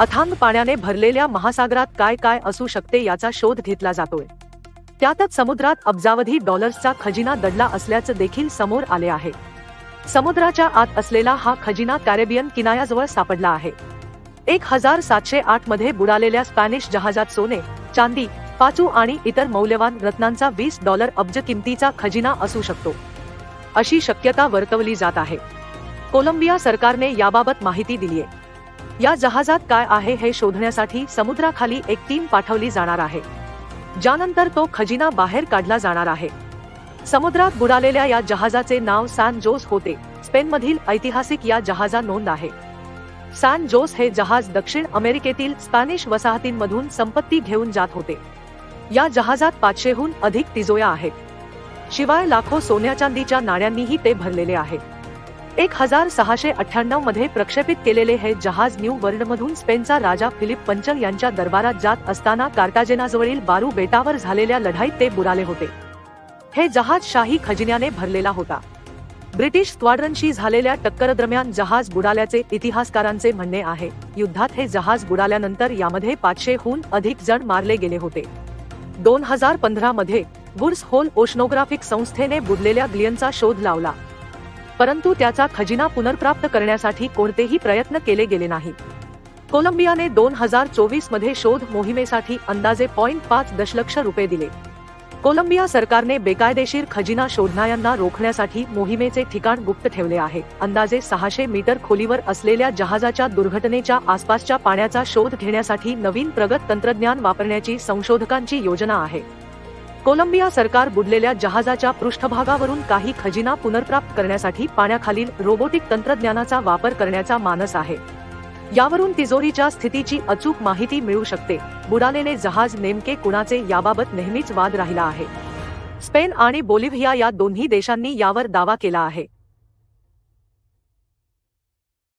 अथांग पाण्याने भरलेल्या महासागरात काय काय असू शकते याचा शोध घेतला जातोय. त्यातच समुद्रात अब्जावधी डॉलर्सचा खजिना दडला असल्याचं देखील समोर आले आहे. समुद्राच्या आत असलेला हा खजिना कॅरेबियन किनाऱ्याजवळ सापडला आहे. एक हजार सातशे आठमध्ये बुडालेल्या स्पॅनिश जहाजात सोने चांदी पाचू आणि इतर मौल्यवान रत्नांचा वीस डॉलर अब्ज किमतीचा खजिना असू शकतो. अशी शक्यता वर्तवली जात आहे. कोलंबिया सरकारने याबाबत माहिती दिलीये. या जहाजात काय आहे हे शोधण्यासाठी समुद्राखाली एक टीम पाठवली जाणार आहे. ज्यानंतर तो खजिना बाहेर काढला जाणार आहे. समुद्रात बुडालेल्या या जहाजाचे नाव सॅन जोस होते. स्पेनमधील ऐतिहासिक या जहाजा नोंद आहे. सॅन जोस हे जहाज दक्षिण अमेरिकेतील स्पॅनिश वसाहतींमधून संपत्ती घेऊन जात होते. या जहाजात पाचशेहून अधिक तिजोया आहेत. शिवाय लाखो सोन्या चांदीच्या नाण्यांनीही ते भरलेले आहे एक हजार सहाशे अठ्ठ्याण्णवमध्ये प्रक्षेपित केलेले हे जहाज न्यू वर्ल्डमधून स्पेनचा राजा फिलिप पंचम यांच्या दरबारात जात असताना कार्टाजेनाजवळील बारू बेटावर झालेल्या लढाईत ते बुडाले होते. हे जहाज शाही खजिन्याने भरलेला होता. ब्रिटिश स्क्वाड्रनशी झालेल्या टक्करदरम्यान जहाज बुडाल्याचे इतिहासकारांचे म्हणणे आहे. युद्धात हे जहाज बुडाल्यानंतर यामध्ये पाचशेहून अधिक जण मारले गेले होते. दोन हजार पंधरा मध्ये वुड्स होल ओशनोग्राफिक संस्थेने बुडलेल्या ग्लियनचा शोध लावला. परंतु त्याचा खजिना पुनर्प्राप्त करण्यासाठी कोणतेही प्रयत्न केले गेले नाही कोलंबियाने दोन हजार चोवीसमध्ये शोध मोहिमेसाठी अंदाजे पॉइंट पाच दशलक्ष रुपये दिले. कोलंबिया सरकारने बेकायदेशीर खजिना शोधणाऱ्यांना रोखण्यासाठी मोहिमेचे ठिकाण गुप्त ठेवले आहे. अंदाजे सहाशे मीटर खोलीवर असलेल्या जहाजाच्या दुर्घटनेच्या आसपासच्या पाण्याचा शोध घेण्यासाठी नवीन प्रगत तंत्रज्ञान वापरण्याची संशोधकांची योजना आहे. कोलंबिया सरकार बुडलेल्या जहाजाच्या पृष्ठभागावरून काही खजिना पुनर्प्राप्त करण्यासाठी पाण्याखालील रोबोटिक तंत्रज्ञानाचा वापर करण्याचा मानस आहे. यावरून तिजोरीच्या स्थितीची अचूक माहिती मिळू शकते. बुडालेले जहाज नेमके कुणाचे याबाबत नेहमीच वाद राहिला आहे. स्पेन आणि बोलिव्हिया या दोन्ही देशांनी यावर दावा केला आहे.